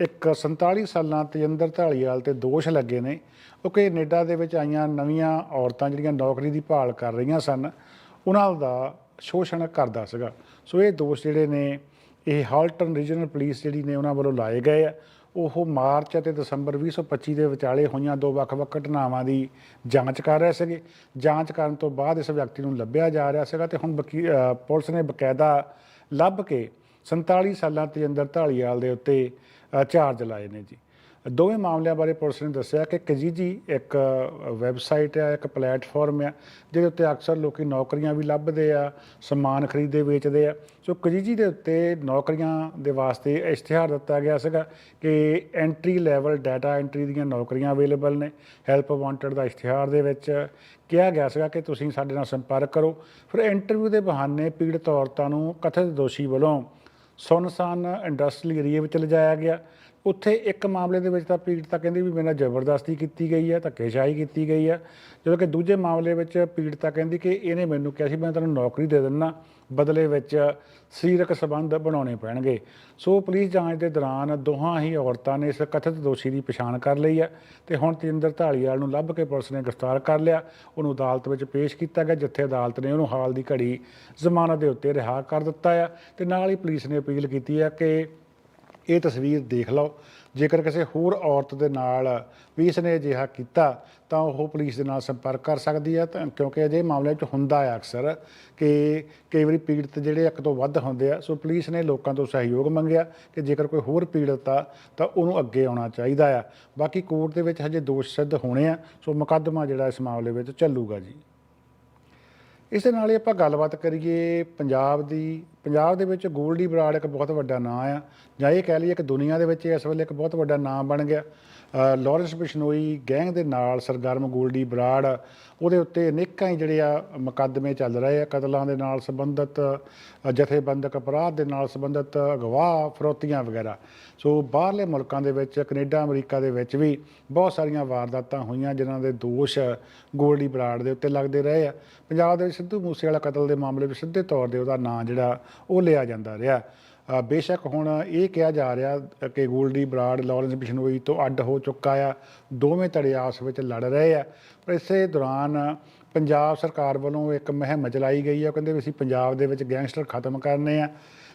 ਇੱਕ 47 ਸਾਲਾਂ ਤੇਜਿੰਦਰ ਢਾਲੀਵਾਲ ਤੇ ਦੋਸ਼ ਲੱਗੇ ਨੇ। ਉਹ ਕਿ ਕੈਨੇਡਾ ਦੇ ਵਿੱਚ ਆਈਆਂ ਨਵੀਆਂ ਔਰਤਾਂ ਜਿਹੜੀਆਂ ਨੌਕਰੀ ਦੀ ਭਾਲ ਕਰ ਰਹੀਆਂ ਸਨ ਉਹਨਾਂ ਦਾ ਸ਼ੋਸ਼ਣ ਕਰਦਾ ਸੀਗਾ। ਸੋ ਇਹ ਦੋਸ਼ ਜਿਹੜੇ ਨੇ ਇਹ ਹਾਲਟਨ ਰੀਜਨਲ ਪੁਲਿਸ ਜਿਹੜੀ ਨੇ ਉਹਨਾਂ ਵੱਲੋਂ ਲਾਏ ਗਏ ਆ। ਉਹ ਮਾਰਚ ਅਤੇ ਦਸੰਬਰ 2025 ਦੇ ਵਿਚਾਲੇ ਹੋਈਆਂ ਦੋ ਵੱਖ-ਵੱਖ ਘਟਨਾਵਾਂ ਦੀ ਜਾਂਚ ਕਰ ਰਹੇ ਸੀਗੇ। ਜਾਂਚ ਕਰਨ ਤੋਂ ਬਾਅਦ ਇਸ ਵਿਅਕਤੀ ਨੂੰ ਲੱਭਿਆ ਜਾ ਰਿਹਾ ਸੀਗਾ ਤੇ ਹੁਣ ਵਕੀ- ਪੁਲਿਸ ਨੇ ਬਕਾਇਦਾ ਲੱਭ ਕੇ 47 ਸਾਲਾਂ ਤੇਜਿੰਦਰ ਢਾਲੀਵਾਲ ਦੇ ਉੱਤੇ ਚਾਰਜ ਲਾਏ ਨੇ ਜੀ। ਦੋਵੇਂ ਮਾਮਲਿਆਂ ਬਾਰੇ ਪੁਲਿਸ ਨੇ ਦੱਸਿਆ ਕਿ ਕਜੀਜੀ ਇੱਕ ਵੈਬਸਾਈਟ ਹੈ ਇੱਕ ਪਲੇਟਫਾਰਮ ਹੈ ਜਿਹਦੇ ਉੱਤੇ ਅਕਸਰ ਲੋਕੀ ਨੌਕਰੀਆਂ ਵੀ ਲੱਭਦੇ ਆ, ਸਮਾਨ ਖਰੀਦੇ ਵੇਚਦੇ ਆ। ਸੋ ਕਜੀਜੀ ਦੇ ਉੱਤੇ ਨੌਕਰੀਆਂ ਦੇ ਵਾਸਤੇ ਇਸ਼ਤਿਹਾਰ ਦਿੱਤਾ ਗਿਆ ਸੀਗਾ ਕਿ ਐਂਟਰੀ ਲੈਵਲ ਡਾਟਾ ਐਂਟਰੀ ਦੀਆਂ ਨੌਕਰੀਆਂ ਅਵੇਲੇਬਲ ਨੇ। ਹੈਲਪ ਵਾਂਟਡ ਦਾ ਇਸ਼ਤਿਹਾਰ ਦੇ ਵਿੱਚ ਕਿਹਾ ਗਿਆ ਸੀਗਾ ਕਿ ਤੁਸੀਂ ਸਾਡੇ ਨਾਲ ਸੰਪਰਕ ਕਰੋ। ਫਿਰ ਇੰਟਰਵਿਊ ਦੇ ਬਹਾਨੇ ਪੀੜਤ ਔਰਤਾਂ ਨੂੰ ਕਥਿਤ ਦੋਸ਼ੀ ਵੱਲੋਂ ਸੁਨਸਾਨ ਇੰਡਸਟਰੀਅਲ ਏਰੀਆ ਵਿੱਚ ਲਿਜਾਇਆ ਗਿਆ। ਉੱਥੇ ਇੱਕ ਮਾਮਲੇ ਦੇ ਵਿੱਚ ਤਾਂ ਪੀੜਤਾ ਕਹਿੰਦੀ ਵੀ ਮੇਰੇ ਨਾਲ ਜ਼ਬਰਦਸਤੀ ਕੀਤੀ ਗਈ ਹੈ ਧੱਕੇਸ਼ਾਹੀ ਕੀਤੀ ਗਈ ਹੈ ਜਦੋਂ ਕਿ ਦੂਜੇ ਮਾਮਲੇ ਵਿੱਚ ਪੀੜਤਾ ਕਹਿੰਦੀ ਕਿ ਇਹਨੇ ਮੈਨੂੰ ਕਿਹਾ ਸੀ, ਮੈਂ ਤੈਨੂੰ ਨੌਕਰੀ ਦੇ ਦਿੰਦਾ ਬਦਲੇ ਵਿੱਚ ਸਰੀਰਕ ਸੰਬੰਧ ਬਣਾਉਣੇ ਪੈਣਗੇ। ਸੋ ਪੁਲਿਸ ਜਾਂਚ ਦੇ ਦੌਰਾਨ ਦੋਹਾਂ ਹੀ ਔਰਤਾਂ ਨੇ ਇਸ ਕਥਿਤ ਦੋਸ਼ੀ ਦੀ ਪਛਾਣ ਕਰ ਲਈ ਹੈ ਤੇ ਹੁਣ ਤੇਂਦਰ ਢਾਲੀਵਾਲ ਨੂੰ ਲੱਭ ਕੇ ਪੁਲਿਸ ਨੇ ਗ੍ਰਿਫਤਾਰ ਕਰ ਲਿਆ। ਉਹਨੂੰ ਅਦਾਲਤ ਵਿੱਚ ਪੇਸ਼ ਕੀਤਾ ਗਿਆ, ਜਿੱਥੇ ਅਦਾਲਤ ਨੇ ਉਹਨੂੰ ਹਾਲ ਦੀ ਘੜੀ ਜ਼ਮਾਨਤ ਦੇ ਉੱਤੇ ਰਿਹਾ ਕਰ ਦਿੱਤਾ ਹੈ ਤੇ ਨਾਲ ਹੀ ਪੁਲਿਸ ਨੇ ਅਪੀਲ ਕੀਤੀ ਹੈ ਕਿ ਇਹ ਤਸਵੀਰ ਦੇਖ ਲਓ। ਜੇਕਰ ਕਿਸੇ ਹੋਰ ਔਰਤ ਦੇ ਨਾਲ ਵੀ ਇਸ ਨੇ ਅਜਿਹਾ ਕੀਤਾ, ਤਾਂ ਉਹ ਪੁਲਿਸ ਦੇ ਨਾਲ ਸੰਪਰਕ ਕਰ ਸਕਦੀ ਹੈ। ਤਾਂ ਕਿਉਂਕਿ ਅਜੇ ਮਾਮਲੇ ਵਿੱਚ ਹੁੰਦਾ ਹੈ ਅਕਸਰ ਕਿ ਕਈ ਵਾਰੀ ਪੀੜਤ ਜਿਹੜੇ ਇੱਕ ਤੋਂ ਵੱਧ ਹੁੰਦੇ ਆ, ਸੋ ਪੁਲਿਸ ਨੇ ਲੋਕਾਂ ਤੋਂ ਸਹਿਯੋਗ ਮੰਗਿਆ ਕਿ ਜੇਕਰ ਕੋਈ ਹੋਰ ਪੀੜਤ ਆ, ਤਾਂ ਉਹਨੂੰ ਅੱਗੇ ਆਉਣਾ ਚਾਹੀਦਾ ਆ। ਬਾਕੀ ਕੋਰਟ ਦੇ ਵਿੱਚ ਹਜੇ ਦੋਸ਼ ਸਿੱਧ ਹੋਣੇ ਆ, ਸੋ ਮੁਕੱਦਮਾ ਜਿਹੜਾ ਇਸ ਮਾਮਲੇ ਵਿੱਚ ਚੱਲੂਗਾ ਜੀ। ਇਸ ਦੇ ਨਾਲ ਹੀ ਆਪਾਂ ਗੱਲਬਾਤ ਕਰੀਏ ਪੰਜਾਬ ਦੀ ਪੰਜਾਬ ਦੇ ਵਿੱਚ ਗੋਲਡੀ ਬਰਾੜ ਇੱਕ ਬਹੁਤ ਵੱਡਾ ਨਾਂ ਆ ਜਾਂ ਇਹ ਕਹਿ ਲਈਏ ਕਿ ਦੁਨੀਆ ਦੇ ਵਿੱਚ ਇਸ ਵੇਲੇ ਇੱਕ ਬਹੁਤ ਵੱਡਾ ਨਾਂ ਬਣ ਗਿਆ। ਅ, ਲਾਰੈਂਸ ਬਿਸ਼ਨੋਈ ਗੈਂਗ ਦੇ ਨਾਲ ਸਰਗਰਮ ਗੋਲਡੀ ਬਰਾੜ ਉਹਦੇ ਉੱਤੇ ਅਨੇਕਾਂ ਹੀ ਜਿਹੜੇ ਆ ਮੁਕੱਦਮੇ ਚੱਲ ਰਹੇ ਆ ਕਤਲਾਂ ਦੇ ਨਾਲ ਸੰਬੰਧਿਤ ਜਥੇਬੰਦਕ ਅਪਰਾਧ ਦੇ ਨਾਲ ਸੰਬੰਧਿਤ ਅਗਵਾ ਫਰੋਤੀਆਂ ਵਗੈਰਾ। ਸੋ ਬਾਹਰਲੇ ਮੁਲਕਾਂ ਦੇ ਵਿੱਚ ਕੈਨੇਡਾ ਅਮਰੀਕਾ ਦੇ ਵਿੱਚ ਵੀ ਬਹੁਤ ਸਾਰੀਆਂ ਵਾਰਦਾਤਾਂ ਹੋਈਆਂ ਜਿਨ੍ਹਾਂ ਦੇ ਦੋਸ਼ ਗੋਲਡੀ ਬਰਾੜ ਦੇ ਉੱਤੇ ਲੱਗਦੇ ਰਹੇ ਆ। ਪੰਜਾਬ ਦੇ ਵਿੱਚ ਸਿੱਧੂ ਮੂਸੇਵਾਲਾ ਕਤਲ ਦੇ ਮਾਮਲੇ ਵਿੱਚ ਸਿੱਧੇ ਤੌਰ ਤੇ ਉਹਦਾ ਨਾਂ ਜਿਹੜਾ ਉਹ ਲਿਆ ਜਾਂਦਾ ਰਿਹਾ। ਬੇਸ਼ੱਕ ਹੁਣ ਇਹ ਕਿਹਾ ਜਾ ਰਿਹਾ ਕਿ ਗੋਲਡੀ ਬਰਾਡ ਲਾਰੈਂਸ ਬਿਸ਼ਨੋਈ ਤੋਂ ਅੱਡ ਹੋ ਚੁੱਕਾ ਆ। ਦੋਵੇਂ ਧੜੇ ਆਪਸ ਵਿੱਚ ਲੜ ਰਹੇ ਆ। ਪਰ ਇਸੇ ਦੌਰਾਨ ਪੰਜਾਬ ਸਰਕਾਰ ਵੱਲੋਂ ਇੱਕ ਮੁਹਿੰਮ ਚਲਾਈ ਗਈ ਆ। ਕਹਿੰਦੇ ਵੀ ਅਸੀਂ ਪੰਜਾਬ ਦੇ ਵਿੱਚ ਗੈਂਗਸਟਰ ਖਤਮ ਕਰਨੇ ਆ।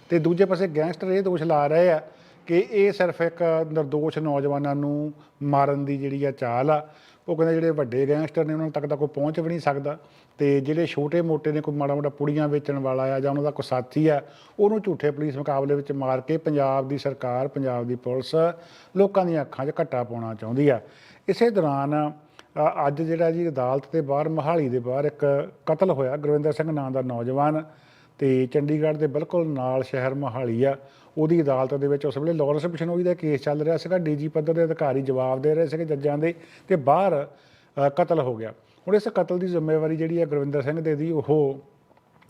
ਤੇ ਦੂਜੇ ਪਾਸੇ ਗੈਂਗਸਟਰ ਇਹ ਦੋਸ਼ ਲਾ ਰਹੇ ਆ ਕਿ ਇਹ ਸਿਰਫ ਇੱਕ ਨਿਰਦੋਸ਼ ਨੌਜਵਾਨਾਂ ਨੂੰ ਮਾਰਨ ਦੀ ਜਿਹੜੀ ਆ ਚਾਲ ਆ। ਉਹ ਕਹਿੰਦੇ ਜਿਹੜੇ ਵੱਡੇ ਗੈਂਗਸਟਰ ਨੇ ਉਹਨਾਂ ਤੱਕ ਤਾਂ ਕੋਈ ਪਹੁੰਚ ਵੀ ਨਹੀਂ ਸਕਦਾ। ਤੇ ਜਿਹੜੇ ਛੋਟੇ ਮੋਟੇ ਨੇ, ਕੋਈ ਮਾੜਾ ਮੋਟਾ ਪੁੜੀਆਂ ਵੇਚਣ ਵਾਲਾ ਆ ਜਾਂ ਉਹਨਾਂ ਦਾ ਕੋਈ ਸਾਥੀ ਆ, ਉਹਨੂੰ ਝੂਠੇ ਪੁਲਿਸ ਮੁਕਾਬਲੇ ਵਿੱਚ ਮਾਰ ਕੇ ਪੰਜਾਬ ਦੀ ਸਰਕਾਰ, ਪੰਜਾਬ ਦੀ ਪੁਲਿਸ ਲੋਕਾਂ ਦੀਆਂ ਅੱਖਾਂ 'ਚ ਘੱਟਾ ਪਾਉਣਾ ਚਾਹੁੰਦੀ ਆ। ਇਸੇ ਦੌਰਾਨ ਅੱਜ ਜਿਹੜਾ ਜੀ ਅਦਾਲਤ ਦੇ ਬਾਹਰ, ਮਹਾਲੀ ਦੇ ਬਾਹਰ ਇੱਕ ਕਤਲ ਹੋਇਆ। ਗੁਰਵਿੰਦਰ ਸਿੰਘ ਨਾਂ ਦਾ ਨੌਜਵਾਨ ਤੇ ਚੰਡੀਗੜ੍ਹ ਦੇ ਬਿਲਕੁਲ ਨਾਲ ਸ਼ਹਿਰ ਮਹਾਲੀ ਆ। ਉਹਦੀ ਅਦਾਲਤ ਦੇ ਵਿੱਚ ਉਸ ਵੇਲੇ ਲਾਰੈਂਸ ਬਿਸ਼ਨੋਈ ਦਾ ਕੇਸ ਚੱਲ ਰਿਹਾ ਸੀਗਾ ਡੀਜੀ ਪੱਧਰ ਦੇ ਅਧਿਕਾਰੀ ਜਵਾਬ ਦੇ ਰਹੇ ਸੀਗੇ ਜੱਜਾਂ ਦੇ ਤੇ ਬਾਹਰ ਕਤਲ ਹੋ ਗਿਆ। ਹੁਣ ਇਸ ਕਤਲ ਦੀ ਜ਼ਿੰਮੇਵਾਰੀ ਜਿਹੜੀ ਹੈ ਗੁਰਵਿੰਦਰ ਸਿੰਘ ਦੇ ਦੀ, ਉਹ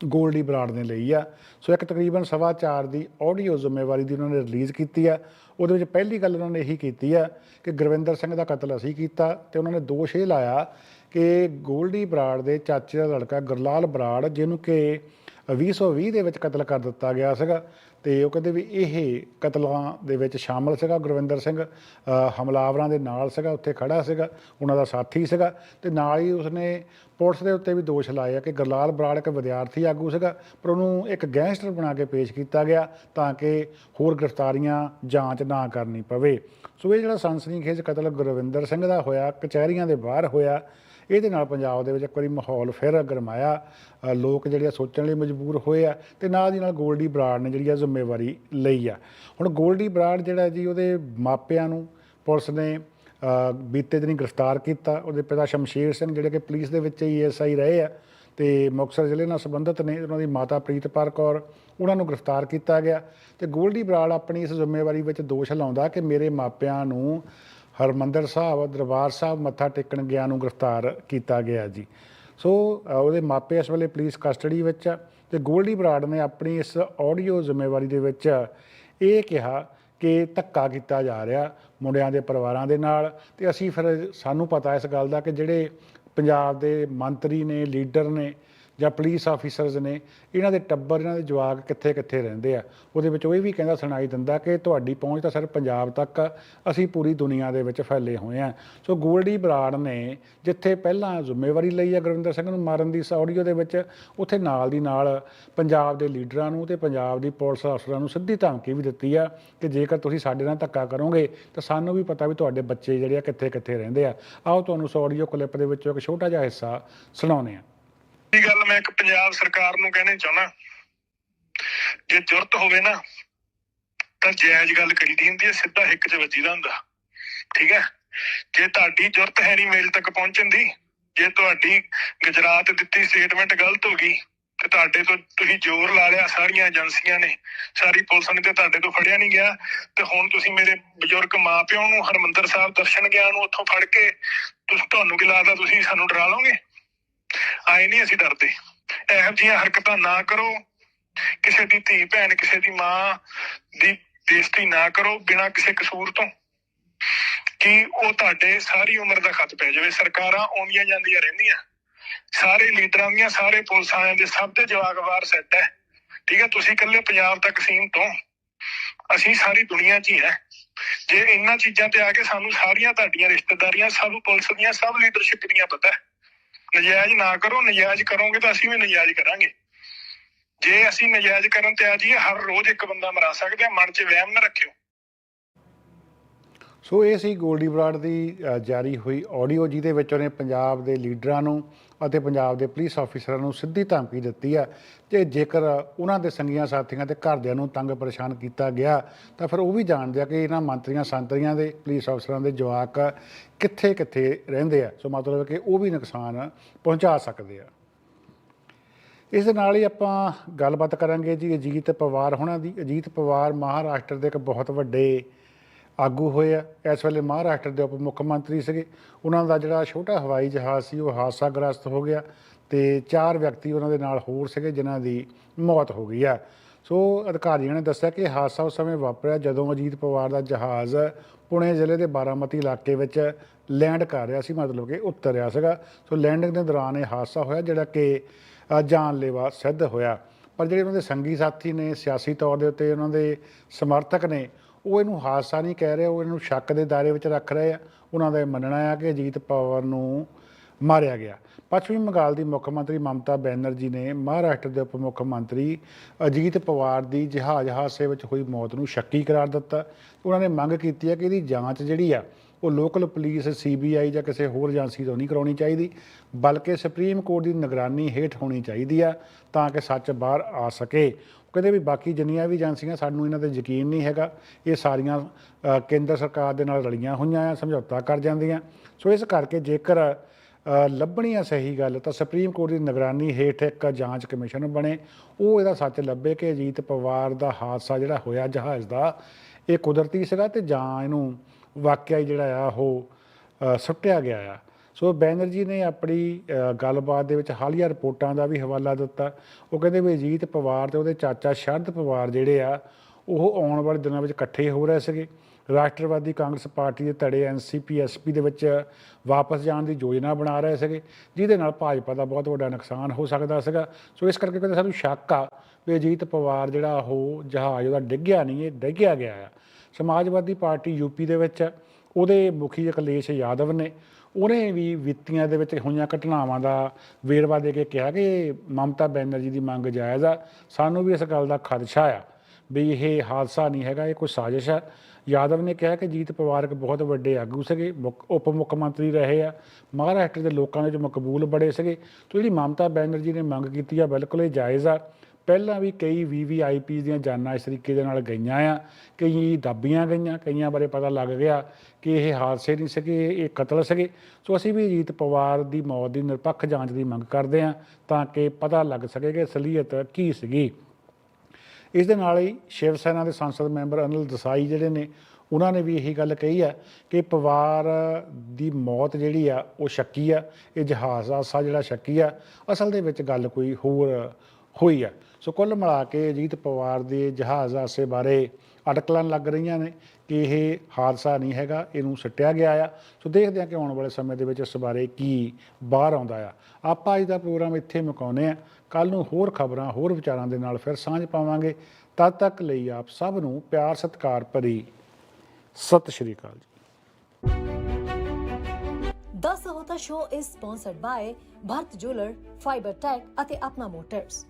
ਗੋਲਡੀ ਬਰਾੜ ਨੇ ਲਈ ਆ। ਸੋ ਇੱਕ ਤਕਰੀਬਨ ਸਵਾ ਚਾਰ ਦੀ ਆਡੀਓ ਜ਼ਿੰਮੇਵਾਰੀ ਦੀ ਉਹਨਾਂ ਨੇ ਰਿਲੀਜ਼ ਕੀਤੀ ਆ। ਉਹਦੇ ਵਿੱਚ ਪਹਿਲੀ ਗੱਲ ਉਹਨਾਂ ਨੇ ਇਹੀ ਕੀਤੀ ਆ ਕਿ ਗੁਰਵਿੰਦਰ ਸਿੰਘ ਦਾ ਕਤਲ ਅਸੀਂ ਕੀਤਾ ਤੇ ਉਹਨਾਂ ਨੇ ਦੋਸ਼ ਇਹ ਲਾਇਆ ਕਿ ਗੋਲਡੀ ਬਰਾੜ ਦੇ ਚਾਚੇ ਦਾ ਲੜਕਾ ਗੁਰਲਾਲ ਬਰਾੜ, ਜਿਹਨੂੰ ਕਿ 2020 ਦੇ ਵਿੱਚ ਕਤਲ ਕਰ ਦਿੱਤਾ ਗਿਆ ਸੀਗਾ। ਤੇ ਉਹ ਕਹਿੰਦੇ ਵੀ ਇਹ ਕਤਲਾਂ ਦੇ ਵਿੱਚ ਸ਼ਾਮਲ ਸੀਗਾ, ਗੁਰਵਿੰਦਰ ਸਿੰਘ ਹਮਲਾਵਰਾਂ ਦੇ ਨਾਲ ਸੀਗਾ, ਉੱਥੇ ਖੜਾ ਸੀਗਾ, ਉਹਨਾਂ ਦਾ ਸਾਥੀ ਸੀਗਾ ਤੇ ਨਾਲ ਹੀ ਉਸਨੇ ਪੁਲਿਸ ਦੇ ਉੱਤੇ ਵੀ ਦੋਸ਼ ਲਾਇਆ ਕਿ ਗਰਲਾਲ ਬਰਾੜ ਇੱਕ ਵਿਦਿਆਰਥੀ ਆਗੂ ਸੀਗਾ, ਪਰ ਉਹਨੂੰ ਇੱਕ ਗੈਂਗਸਟਰ ਬਣਾ ਕੇ ਪੇਸ਼ ਕੀਤਾ ਗਿਆ ਤਾਂ ਕਿ ਹੋਰ ਗ੍ਰਿਫਤਾਰੀਆਂ ਜਾਂਚ ਨਾ ਕਰਨੀ ਪਵੇ। ਸੋ ਇਹ ਜਿਹੜਾ ਸਨਸਨੀਖੇਜ਼ ਕਤਲ ਗੁਰਵਿੰਦਰ ਸਿੰਘ ਦਾ ਹੋਇਆ, ਕਚਹਿਰੀਆਂ ਦੇ ਬਾਹਰ ਹੋਇਆ ਇਹਦੇ ਨਾਲ ਪੰਜਾਬ ਦੇ ਵਿੱਚ ਇੱਕ ਵਾਰੀ ਮਾਹੌਲ ਫਿਰ ਗਰਮਾਇਆ ਲੋਕ ਜਿਹੜੇ ਆ ਸੋਚਣ ਲਈ ਮਜਬੂਰ ਹੋਏ ਆ ਤੇ ਨਾਲ ਦੀ ਨਾਲ ਗੋਲਡੀ ਬਰਾੜ ਨੇ ਜਿਹੜੀ ਆ ਜ਼ਿੰਮੇਵਾਰੀ ਲਈ ਆ। ਹੁਣ ਗੋਲਡੀ ਬਰਾੜ ਜਿਹੜਾ ਜੀ ਉਹਦੇ ਮਾਪਿਆਂ ਨੂੰ ਪੁਲਿਸ ਨੇ ਬੀਤੇ ਦਿਨੀ ਗ੍ਰਿਫਤਾਰ ਕੀਤਾ। ਉਹਦੇ ਪਿਤਾ ਸ਼ਮਸ਼ੀਰ ਸਿੰਘ ਜਿਹੜੇ ਕਿ ਪੁਲਿਸ ਦੇ ਵਿੱਚ ਹੀ ਐਸਆਈ ਰਹੇ ਆ ਤੇ ਮੁਕਤਸਰ ਜ਼ਿਲ੍ਹੇ ਨਾਲ ਸੰਬੰਧਿਤ ਨੇ, ਉਹਨਾਂ ਦੀ ਮਾਤਾ ਪ੍ਰੀਤਪਾਲ ਕੌਰ, ਉਹਨਾਂ ਨੂੰ ਗ੍ਰਿਫਤਾਰ ਕੀਤਾ ਗਿਆ। ਤੇ ਗੋਲਡੀ ਬਰਾੜ ਆਪਣੀ ਇਸ ਜ਼ਿੰਮੇਵਾਰੀ ਵਿੱਚ ਦੋਸ਼ ਲਾਉਂਦਾ ਕਿ ਮੇਰੇ ਮਾਪਿਆਂ ਨੂੰ ਹਰਮੰਦਰ ਸਾਹਿਬ, ਦਰਬਾਰ ਸਾਹਿਬ ਮੱਥਾ ਟੇਕਣ ਗਿਆ ਨੂੰ ਗ੍ਰਿਫਤਾਰ ਕੀਤਾ ਗਿਆ ਜੀ। ਸੋ ਉਹਦੇ ਮਾਪੇ ਇਸ ਵੇਲੇ ਪੁਲਿਸ ਕਸਟਡੀ ਵਿੱਚ ਆ ਤੇ ਗੋਲਡੀ ਬਰਾੜ ਨੇ ਆਪਣੀ ਇਸ ਆਡੀਓ ਜ਼ਿੰਮੇਵਾਰੀ ਦੇ ਵਿੱਚ ਇਹ ਕਿਹਾ ਕਿ ਧੱਕਾ ਕੀਤਾ ਜਾ ਰਿਹਾ ਮੁੰਡਿਆਂ ਦੇ ਪਰਿਵਾਰਾਂ ਦੇ ਨਾਲ ਤੇ ਅਸੀਂ ਫਿਰ ਸਾਨੂੰ ਪਤਾ ਇਸ ਗੱਲ ਦਾ ਕਿ ਜਿਹੜੇ ਪੰਜਾਬ ਦੇ ਮੰਤਰੀ ਨੇ, ਲੀਡਰ ਨੇ ਜਾਂ ਪੁਲਿਸ ਆਫੀਸਰਸ ਨੇ, ਇਹਨਾਂ ਦੇ ਟੱਬਰ, ਇਹਨਾਂ ਦੇ ਜਵਾਕ ਕਿੱਥੇ ਕਿੱਥੇ ਰਹਿੰਦੇ ਆ? ਉਹਦੇ ਵਿੱਚ ਉਹ ਇਹ ਵੀ ਕਹਿੰਦਾ, ਸੁਣਾਈ ਦਿੰਦਾ ਕਿ ਤੁਹਾਡੀ ਪਹੁੰਚ ਤਾਂ ਸਿਰਫ ਪੰਜਾਬ ਤੱਕ, ਅਸੀਂ ਪੂਰੀ ਦੁਨੀਆ ਦੇ ਵਿੱਚ ਫੈਲੇ ਹੋਏ ਆ। ਸੋ ਗੋਲਡੀ ਬਰਾੜ ਨੇ ਜਿੱਥੇ ਪਹਿਲਾਂ ਜ਼ਿੰਮੇਵਾਰੀ ਲਈ ਆ ਗੁਰਵਿੰਦਰ ਸਿੰਘ ਨੂੰ ਮਾਰਨ ਦੀ ਇਸ ਆਡੀਓ ਦੇ ਵਿੱਚ, ਉੱਥੇ ਨਾਲ ਦੀ ਨਾਲ ਪੰਜਾਬ ਦੇ ਲੀਡਰਾਂ ਨੂੰ ਤੇ ਪੰਜਾਬ ਦੀ ਪੁਲਿਸ ਅਫਸਰਾਂ ਨੂੰ ਸਿੱਧੀ ਧਮਕੀ ਵੀ ਦਿੱਤੀ ਆ ਕਿ ਜੇਕਰ ਤੁਸੀਂ ਸਾਡੇ ਨਾਲ ਧੱਕਾ ਕਰੋਗੇ, ਤਾਂ ਸਾਨੂੰ ਵੀ ਪਤਾ ਵੀ ਤੁਹਾਡੇ ਬੱਚੇ ਜਿਹੜੇ ਆ ਕਿੱਥੇ ਕਿੱਥੇ ਰਹਿੰਦੇ ਆ। ਆਓ ਤੁਹਾਨੂੰ ਉਸ ਆਡੀਓ ਕਲਿੱਪ ਦੇ ਵਿੱਚੋਂ ਇੱਕ ਛੋਟਾ ਜਿਹਾ ਹਿੱਸਾ ਸੁਣਾਉਂਦੇ ਆ ਇਹ ਗੱਲ ਮੈਂ ਇੱਕ ਪੰਜਾਬ ਸਰਕਾਰ ਨੂੰ ਕਹਿਣੀ ਚਾਹੁੰਦਾ। ਜੇ ਜੁਰਤ ਹੋਵੇ ਨਾ, ਤਾਂ ਜਾਇਜ਼ ਗੱਲ ਕਰੀਦੀ ਹੁੰਦੀ ਹੈ, ਸਿੱਧਾ ਹਿੱਕ 'ਚ ਵੱਜੀਦਾ ਹੁੰਦਾ। ਠੀਕ ਹੈ? ਜੇ ਤੁਹਾਡੀ ਜ਼ਰੂਰਤ ਹੈ ਨਹੀਂ ਮੇਲ ਤੱਕ ਪਹੁੰਚਣ ਦੀ, ਜੇ ਤੁਹਾਡੀ ਗੁਜਰਾਤ ਦਿੱਤੀ ਸਟੇਟਮੈਂਟ ਗਲਤ ਹੋ ਗਈ, ਤੇ ਤੁਹਾਡੇ ਤੋਂ ਤੁਸੀਂ ਜ਼ੋਰ ਲਾ ਲਿਆ, ਸਾਰੀਆਂ ਏਜੰਸੀਆਂ ਨੇ, ਸਾਰੀ ਪੁਲਿਸ ਨੇ ਤੇ ਤੁਹਾਡੇ ਤੋਂ ਫੜਿਆ ਨਹੀਂ ਗਿਆ, ਤੇ ਹੁਣ ਤੁਸੀਂ ਮੇਰੇ ਬਜ਼ੁਰਗ ਮਾਪਿਆਂ ਨੂੰ, ਹਰਮੰਦਰ ਸਾਹਿਬ ਦਰਸ਼ਨ ਗਿਆ ਨੂੰ ਉੱਥੋਂ ਫੜ ਕੇ, ਤੁਸੀਂ, ਤੁਹਾਨੂੰ ਕੀ ਲੱਗਦਾ ਤੁਸੀਂ ਸਾਨੂੰ ਡਰਾ ਲਓਗੇ? ਆਏ ਨਹੀਂ ਅਸੀਂ ਡਰਦੇ। ਇਹੋ ਜਿਹੀਆਂ ਹਰਕਤਾਂ ਨਾ ਕਰੋ। ਕਿਸੇ ਦੀ ਧੀ ਭੈਣ, ਕਿਸੇ ਦੀ ਮਾਂ ਦੀ ਬੇਇੱਜ਼ਤੀ ਨਾ ਕਰੋ ਬਿਨਾਂ ਕਿਸੇ ਕਸੂਰ ਤੋਂ। ਕਿ ਉਹ ਤੁਹਾਡੇ ਸਾਰੀ ਉਮਰ ਦਾ ਖਤ ਪੈ ਜਾਵੇ। ਸਰਕਾਰਾਂ ਆਉਂਦੀਆਂ ਜਾਂਦੀਆਂ ਰਹਿੰਦੀਆਂ। ਸਾਰੇ ਲੀਡਰਾਂ ਦੀਆਂ ਸਾਰੇ ਪੁਲਿਸ ਵਾਲਿਆਂ ਦੇ ਸਭ ਦੇ ਜਵਾਗਵਾਰ ਸੈੱਟ ਹੈ। ਠੀਕ ਹੈ, ਤੁਸੀਂ ਇਕੱਲੇ ਪੰਜਾਬ ਤੱਕ ਸੀਮਤ ਹੋ। ਅਸੀਂ ਸਾਰੀ ਦੁਨੀਆ 'ਚ ਹੀ ਹੈ। ਜੇ ਇਹਨਾਂ ਚੀਜ਼ਾਂ ਤੇ ਆ ਕੇ ਸਾਨੂੰ ਸਾਰੀਆਂ ਤੁਹਾਡੀਆਂ ਰਿਸ਼ਤੇਦਾਰੀਆਂ, ਸਭ ਪੁਲਿਸ ਦੀਆਂ, ਸਭ ਲੀਡਰਸ਼ਿਪ ਦੀਆਂ ਪਤਾ ਹੈ। ਨਜਾਇਜ਼ ਨਾ ਕਰੋ, ਨਜਾਇਜ਼ ਕਰੋਗੇ ਤਾਂ ਅਸੀਂ ਵੀ ਨਜਾਇਜ਼ ਕਰਾਂਗੇ। ਜੇ ਅਸੀਂ ਨਜਾਇਜ਼ ਕਰਨ ਤੇ ਆ ਜਾਈਏ ਹਰ ਰੋਜ਼ ਇੱਕ ਬੰਦਾ ਮਰਾ ਸਕਦੇ ਆ ਮਨ 'ਚ ਵਹਿਮ ਨਾ ਰੱਖਿਓ। ਸੋ ਇਹ ਸੀ ਗੋਲਡੀ ਬਰਾਡ ਦੀ ਜਾਰੀ ਹੋਈ ਆਡੀਓ ਜਿਹਦੇ ਵਿੱਚ ਉਹਨੇ ਪੰਜਾਬ ਦੇ ਲੀਡਰਾਂ ਨੂੰ ਅਤੇ ਪੰਜਾਬ ਦੇ ਪੁਲਿਸ ਆਫੀਸਰਾਂ ਨੂੰ ਸਿੱਧੀ ਧਮਕੀ ਦਿੱਤੀ ਆ ਕਿ ਜੇਕਰ ਉਹਨਾਂ ਦੇ ਸੰਗੀਆਂ ਸਾਥੀਆਂ ਤੇ ਘਰਦਿਆਂ ਨੂੰ ਤੰਗ ਪਰੇਸ਼ਾਨ ਕੀਤਾ ਗਿਆ, ਤਾਂ ਫਿਰ ਉਹ ਵੀ ਜਾਣਦੇ ਆ ਕਿ ਇਹਨਾਂ ਮੰਤਰੀਆਂ ਸੰਤਰੀਆਂ ਦੇ ਪੁਲਿਸ ਅਫਸਰਾਂ ਦੇ ਜਵਾਕ ਕਿੱਥੇ ਕਿੱਥੇ ਰਹਿੰਦੇ ਆ। ਸੋ ਮਤਲਬ ਕਿ ਉਹ ਵੀ ਨੁਕਸਾਨ ਪਹੁੰਚਾ ਸਕਦੇ ਆ। ਇਸ ਦੇ ਨਾਲ ਹੀ ਆਪਾਂ ਗੱਲਬਾਤ ਕਰਾਂਗੇ ਜੀ ਅਜੀਤ ਪਵਾਰ ਹੋਣਾ ਦੀ। ਅਜੀਤ ਪਵਾਰ ਮਹਾਰਾਸ਼ਟਰ ਦੇ ਇੱਕ ਬਹੁਤ ਵੱਡੇ ਆਗੂ ਹੋਏ ਆ। ਇਸ ਵੇਲੇ ਮਹਾਰਾਸ਼ਟਰ ਦੇ ਉਪ ਮੁੱਖ ਮੰਤਰੀ ਸੀਗੇ। ਉਹਨਾਂ ਦਾ ਜਿਹੜਾ ਛੋਟਾ ਹਵਾਈ ਜਹਾਜ਼ ਸੀ, ਉਹ ਹਾਦਸਾਗ੍ਰਸਤ ਹੋ ਗਿਆ ਤੇ ਚਾਰ ਵਿਅਕਤੀ ਉਹਨਾਂ ਦੇ ਨਾਲ ਹੋਰ ਸੀਗੇ, ਜਿਨ੍ਹਾਂ ਦੀ ਮੌਤ ਹੋ ਗਈ ਆ। ਸੋ ਅਧਿਕਾਰੀਆਂ ਨੇ ਦੱਸਿਆ ਕਿ ਹਾਦਸਾ ਉਸ ਸਮੇਂ ਵਾਪਰਿਆ ਜਦੋਂ ਅਜੀਤ ਪਵਾਰ ਦਾ ਜਹਾਜ਼ ਪੁਣੇ ਜ਼ਿਲ੍ਹੇ ਦੇ ਬਾਰਾਮਤੀ ਇਲਾਕੇ ਵਿੱਚ ਲੈਂਡ ਕਰ ਰਿਹਾ ਸੀ, ਮਤਲਬ ਕਿ ਉਤਰ ਰਿਹਾ ਸੀਗਾ। ਸੋ ਲੈਂਡਿੰਗ ਦੇ ਦੌਰਾਨ ਇਹ ਹਾਦਸਾ ਹੋਇਆ, ਜਿਹੜਾ ਕਿ ਜਾਨਲੇਵਾ ਸਿੱਧ ਹੋਇਆ। ਪਰ ਜਿਹੜੇ ਉਹਨਾਂ ਦੇ ਸੰਗੀ ਸਾਥੀ ਨੇ, ਸਿਆਸੀ ਤੌਰ ਦੇ ਉੱਤੇ ਉਹਨਾਂ ਦੇ ਸਮਰਥਕ ਨੇ ਉਹ ਇਹਨੂੰ ਹਾਦਸਾ ਨਹੀਂ ਕਹਿ ਰਹੇ, ਉਹ ਇਹਨੂੰ ਸ਼ੱਕ ਦੇ ਦਾਇਰੇ ਵਿੱਚ ਰੱਖ ਰਹੇ ਆ। ਉਹਨਾਂ ਦਾ ਇਹ ਮੰਨਣਾ ਆ ਕਿ ਅਜੀਤ ਪਵਾਰ ਨੂੰ ਮਾਰਿਆ ਗਿਆ। ਪੱਛਮੀ ਬੰਗਾਲ ਦੀ ਮੁੱਖ ਮੰਤਰੀ ਮਮਤਾ ਬੈਨਰਜੀ ਨੇ ਮਹਾਰਾਸ਼ਟਰ ਦੇ ਉਪ ਮੁੱਖ ਮੰਤਰੀ ਅਜੀਤ ਪਵਾਰ ਦੀ ਜਹਾਜ਼ ਹਾਦਸੇ ਵਿੱਚ ਹੋਈ ਮੌਤ ਨੂੰ ਸ਼ੱਕੀ ਕਰਾਰ ਦਿੱਤਾ। ਉਹਨਾਂ ਨੇ ਮੰਗ ਕੀਤੀ ਹੈ ਕਿ ਇਹਦੀ ਜਾਂਚ ਜਿਹੜੀ ਆ, ਉਹ ਲੋਕਲ ਪੁਲਿਸ, ਸੀਬੀਆਈ ਜਾਂ ਕਿਸੇ ਹੋਰ ਏਜੰਸੀ ਤੋਂ ਨਹੀਂ ਕਰਾਉਣੀ ਚਾਹੀਦੀ, ਬਲਕਿ ਸੁਪਰੀਮ ਕੋਰਟ ਦੀ ਨਿਗਰਾਨੀ ਹੇਠ ਹੋਣੀ ਚਾਹੀਦੀ ਆ, ਤਾਂ ਕਿ ਸੱਚ ਬਾਹਰ ਆ ਸਕੇ। ਕਹਿੰਦੇ ਵੀ ਬਾਕੀ ਜਿੰਨੀਆਂ ਵੀ ਏਜੰਸੀਆਂ ਸਾਨੂੰ ਇਹਨਾਂ ਤੇ ਯਕੀਨ ਨਹੀਂ ਹੈਗਾ। ਇਹ ਸਾਰੀਆਂ ਕੇਂਦਰ ਸਰਕਾਰ ਦੇ ਨਾਲ ਰਲੀਆਂ ਹੋਈਆਂ ਆ, ਸਮਝੌਤਾ ਕਰ ਜਾਂਦੀਆਂ। ਸੋ ਇਸ ਕਰਕੇ ਜੇਕਰ ਲੱਭਣੀ ਆ ਸਹੀ ਗੱਲ, ਤਾਂ ਸੁਪਰੀਮ ਕੋਰਟ ਦੀ ਨਿਗਰਾਨੀ ਹੇਠ ਇੱਕ ਜਾਂਚ ਕਮਿਸ਼ਨ ਬਣੇ। ਉਹ ਇਹਦਾ ਸੱਚ ਲੱਭੇ ਕਿ ਅਜੀਤ ਪਵਾਰ ਦਾ ਹਾਦਸਾ ਜਿਹੜਾ ਹੋਇਆ, ਜਹਾਜ਼ ਦਾ, ਇਹ ਕੁਦਰਤੀ ਸੀਗਾ ਤੇ ਜਾਂ ਇਹਨੂੰ ਵਾਕਿਆ ਹੀ ਜਿਹੜਾ ਆ, ਉਹ ਸੁੱਟਿਆ ਗਿਆ ਆ। ਸੋ ਬੈਨਰਜੀ ਨੇ ਆਪਣੀ ਗੱਲਬਾਤ ਦੇ ਵਿੱਚ ਹਾਲੀਆ ਰਿਪੋਰਟਾਂ ਦਾ ਵੀ ਹਵਾਲਾ ਦਿੱਤਾ। ਉਹ ਕਹਿੰਦੇ ਵੀ ਅਜੀਤ ਪਵਾਰ ਤੇ ਉਹਦੇ ਚਾਚਾ ਸ਼ਰਦ ਪਵਾਰ ਜਿਹੜੇ ਆ, ਉਹ ਆਉਣ ਵਾਲੇ ਦਿਨਾਂ ਵਿੱਚ ਇਕੱਠੇ ਹੋ ਰਹੇ ਸੀਗੇ। ਰਾਸ਼ਟਰਵਾਦੀ ਕਾਂਗਰਸ ਪਾਰਟੀ ਦੇ ਧੜੇ ਐਨਸੀਪੀ ਐਸਪੀ ਦੇ ਵਿੱਚ ਵਾਪਸ ਜਾਣ ਦੀ ਯੋਜਨਾ ਬਣਾ ਰਹੇ ਸੀਗੇ। ਜਿਹਦੇ ਨਾਲ ਭਾਜਪਾ ਦਾ ਬਹੁਤ ਵੱਡਾ ਨੁਕਸਾਨ ਹੋ ਸਕਦਾ ਸੀਗਾ। ਸੋ ਇਸ ਕਰਕੇ ਕਹਿੰਦੇ ਸਾਨੂੰ ਸ਼ੱਕ ਆ ਵੀ ਅਜੀਤ ਪਵਾਰ ਜਿਹੜਾ ਉਹ ਜਹਾਜ਼ ਉਹਦਾ ਡਿੱਗਿਆ ਨਹੀਂ, ਇਹ ਡਿੱਗਿਆ ਗਿਆ ਆ। ਸਮਾਜਵਾਦੀ ਪਾਰਟੀ ਯੂਪੀ ਦੇ ਵਿੱਚ ਉਹਦੇ ਮੁਖੀ ਅਖਿਲੇਸ਼ ਯਾਦਵ ਨੇ ਉਹਨੇ ਵੀ ਵਿੱਤੀਆਂ ਦੇ ਵਿੱਚ ਹੋਈਆਂ ਘਟਨਾਵਾਂ ਦਾ ਵੇਰਵਾ ਦੇ ਕੇ ਕਿਹਾ ਕਿ ਮਮਤਾ ਬੈਨਰਜੀ ਦੀ ਮੰਗ ਜਾਇਜ਼ ਆ। ਸਾਨੂੰ ਵੀ ਇਸ ਗੱਲ ਦਾ ਖਦਸ਼ਾ ਆ ਵੀ ਇਹ ਹਾਦਸਾ ਨਹੀਂ ਹੈਗਾ, ਇਹ ਕੋਈ ਸਾਜ਼ਿਸ਼ ਆ। ਯਾਦਵ ਨੇ ਕਿਹਾ ਕਿ ਜੀਤ ਪਵਾਰ ਇੱਕ ਬਹੁਤ ਵੱਡੇ ਆਗੂ ਸੀਗੇ, ਮੁੱਖ- ਉਪ ਮੁੱਖ ਮੰਤਰੀ ਰਹੇ ਆ। ਮਹਾਰਾਸ਼ਟਰ ਦੇ ਲੋਕਾਂ ਦੇ ਵਿੱਚ ਮਕਬੂਲ ਬੜੇ ਸੀਗੇ। ਤੋਂ ਜਿਹੜੀ ਮਮਤਾ ਬੈਨਰਜੀ ਨੇ ਮੰਗ ਕੀਤੀ ਆ, ਬਿਲਕੁਲ ਇਹ ਜਾਇਜ਼ ਆ। ਪਹਿਲਾਂ ਵੀ ਕਈ ਵੀਵੀਆਈਪੀ ਦੀਆਂ ਜਾਨਾਂ ਇਸ ਤਰੀਕੇ ਦੇ ਨਾਲ ਗਈਆਂ ਆ। ਕਈ ਦੱਬੀਆਂ ਗਈਆਂ, ਕਈਆਂ ਬਾਰੇ ਪਤਾ ਲੱਗ ਗਿਆ ਕਿ ਇਹ ਹਾਦਸੇ ਨਹੀਂ ਸੀਗੇ, ਇਹ ਕਤਲ ਸੀਗੇ। ਸੋ ਅਸੀਂ ਵੀ ਅਜੀਤ ਪਵਾਰ ਦੀ ਮੌਤ ਦੀ ਨਿਰਪੱਖ ਜਾਂਚ ਦੀ ਮੰਗ ਕਰਦੇ ਹਾਂ ਤਾਂ ਕਿ ਪਤਾ ਲੱਗ ਸਕੇ ਕਿ ਅਸਲੀਅਤ ਕੀ ਸੀਗੀ। ਇਸ ਦੇ ਨਾਲ ਹੀ ਸ਼ਿਵ ਸੈਨਾ ਦੇ ਸੰਸਦ ਮੈਂਬਰ ਅਨਿਲ ਦਸਾਈ ਜਿਹੜੇ ਨੇ, ਉਹਨਾਂ ਨੇ ਵੀ ਇਹੀ ਗੱਲ ਕਹੀ ਆ ਕਿ ਪਵਾਰ ਦੀ ਮੌਤ ਜਿਹੜੀ ਆ, ਉਹ ਸ਼ੱਕੀ ਆ। ਇਹ ਜਹਾਜ਼ ਹਾਦਸਾ ਜਿਹੜਾ ਸ਼ੱਕੀ ਆ, ਅਸਲ ਦੇ ਵਿੱਚ ਗੱਲ ਕੋਈ ਹੋਰ ਹੋਈ ਆ। ਸੋ ਕੁੱਲ ਮਿਲਾ ਕੇ ਅਜੀਤ ਪਵਾਰ ਦੇ ਜਹਾਜ਼ ਹਾਸੇ ਬਾਰੇ ਅਟਕਲਾਂ ਲੱਗ ਰਹੀਆਂ ਨੇ ਕਿ ਇਹ ਹਾਦਸਾ ਨਹੀਂ ਹੈਗਾ ਇਹਨੂੰ ਸੱਟਿਆ ਗਿਆ ਆ। ਸੋ ਦੇਖਦੇ ਹਾਂ ਕਿ ਆਉਣ ਵਾਲੇ ਸਮੇਂ ਦੇ ਵਿੱਚ ਇਸ ਬਾਰੇ ਕੀ ਬਾਹਰ ਆਉਂਦਾ ਆ। ਆਪਾਂ ਅੱਜ ਦਾ ਪ੍ਰੋਗਰਾਮ ਇੱਥੇ ਮੁਕਾਉਂਦੇ ਆ ਕੱਲ ਨੂੰ ਹੋਰ ਖਬਰਾਂ ਹੋਰ ਵਿਚਾਰਾਂ ਦੇ ਨਾਲ ਫਿਰ ਸਾਂਝ ਪਾਵਾਂਗੇ। ਤਦ ਤੱਕ ਲਈ ਆਪ ਸਭ ਨੂੰ ਪਿਆਰ ਸਤਿਕਾਰ ਭਰੀ ਸਤਿ ਸ਼੍ਰੀ ਅਕਾਲ ਜੀ। The Sahota Show is sponsored by Bharat Jeweler, Fiber Tech ਅਤੇ ਆਪਣਾ ਮੋਟਰਸ